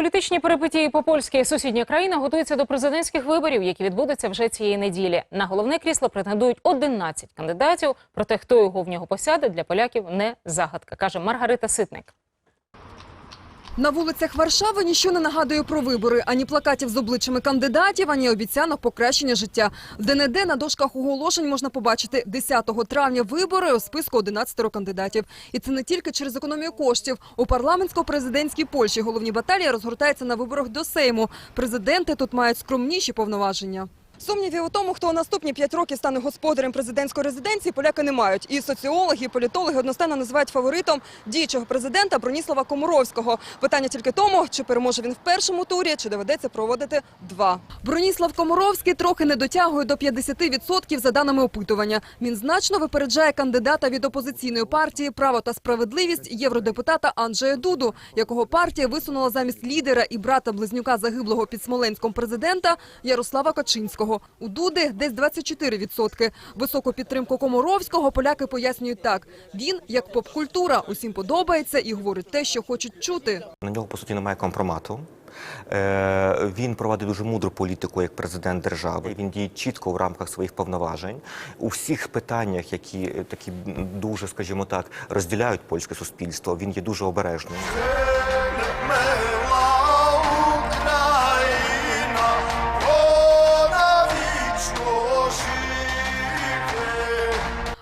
Політичні перипетії по польській сусідня країна готується до президентських виборів, які відбудуться вже цієї неділі. На головне крісло претендують 11 кандидатів. Проте хто його в нього посяде для поляків не загадка, каже Маргарита Ситник. На вулицях Варшави ніщо не нагадує про вибори. Ані плакатів з обличчями кандидатів, ані обіцянок покращення життя. Де-не-де на дошках оголошень можна побачити 10 травня вибори у списку 11 кандидатів. І це не тільки через економію коштів. У парламентсько-президентській Польщі головні баталії розгортаються на виборах до Сейму. Президенти тут мають скромніші повноваження. Сумнівів у тому, хто у наступні п'ять років стане господарем президентської резиденції, поляки не мають. І соціологи, і політологи одностайно називають фаворитом діючого президента Броніслава Комаровського. Питання тільки тому, чи переможе він в першому турі, чи доведеться проводити два. Броніслав Комаровський трохи не дотягує до 50% за даними опитування. Він значно випереджає кандидата від опозиційної партії «Право та справедливість» євродепутата Анджея Дуду, якого партія висунула замість лідера і брата-близнюка загиблого під Смоленськом президента Ярослава Качинського. У Дуди десь 24%. Високу підтримку Комаровського поляки пояснюють так. Він як поп-культура, усім подобається і говорить те, що хочуть чути. На нього по суті немає компромату. Е, Він проводить дуже мудру політику як президент держави. Він діє чітко в рамках своїх повноважень у всіх питаннях, які е, такі дуже, скажімо так, розділяють польське суспільство. Він є дуже обережним.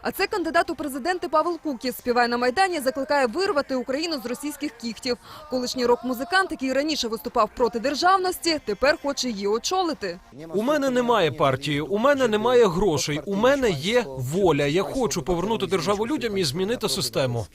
А це кандидат у президенти Павел Кукіс. Співає на Майдані, закликає вирвати Україну з російських кіхтів. Колишній рок-музикант, який раніше виступав проти державності, тепер хоче її очолити. У мене немає партії, у мене немає грошей. У мене є воля. Я хочу повернути державу людям і змінити систему.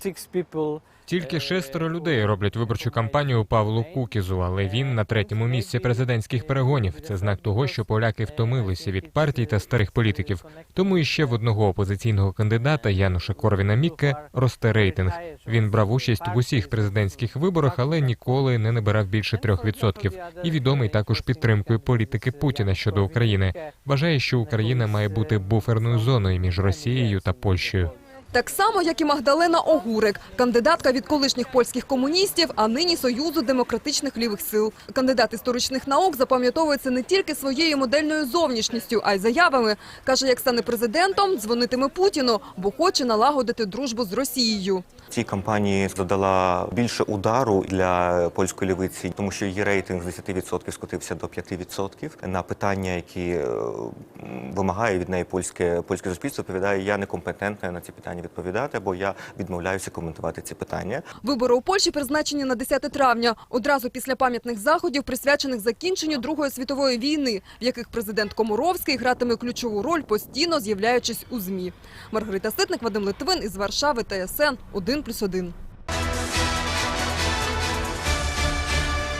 Тільки шестеро людей роблять виборчу кампанію Павлу Кукізу, але він на третьому місці президентських перегонів. Це знак того, що поляки втомилися від партій та старих політиків. Тому іще в одного опозиційного кандидата Януша Корвіна Мікке росте рейтинг. Він брав участь в усіх президентських виборах, але ніколи не набирав більше трьох відсотків. І відомий також підтримкою політики Путіна щодо України. Вважає, що Україна має бути буферною зоною між Росією та Польщею. Так само, як і Магдалена Огурик, кандидатка від колишніх польських комуністів, а нині Союзу демократичних лівих сил. Кандидат історичних наук запам'ятовується не тільки своєю модельною зовнішністю, а й заявами. Каже, як стане президентом, дзвонитиме Путіну, бо хоче налагодити дружбу з Росією. Цій кампанії додала більше удару для польської лівиці, тому що її рейтинг з 10% скотився до 5%. На питання, які е, вимагає від неї польське польське суспільство, відповідає, я некомпетентна на ці питання відповідати, бо я відмовляюся коментувати ці питання. Вибори у Польщі призначені на 10 травня, одразу після пам'ятних заходів, присвячених закінченню Другої світової війни, в яких президент Комуровський гратиме ключову роль, постійно з'являючись у ЗМІ. Маргарита Ситник, Вадим Литвин із Варшави, ТСН 1+,1.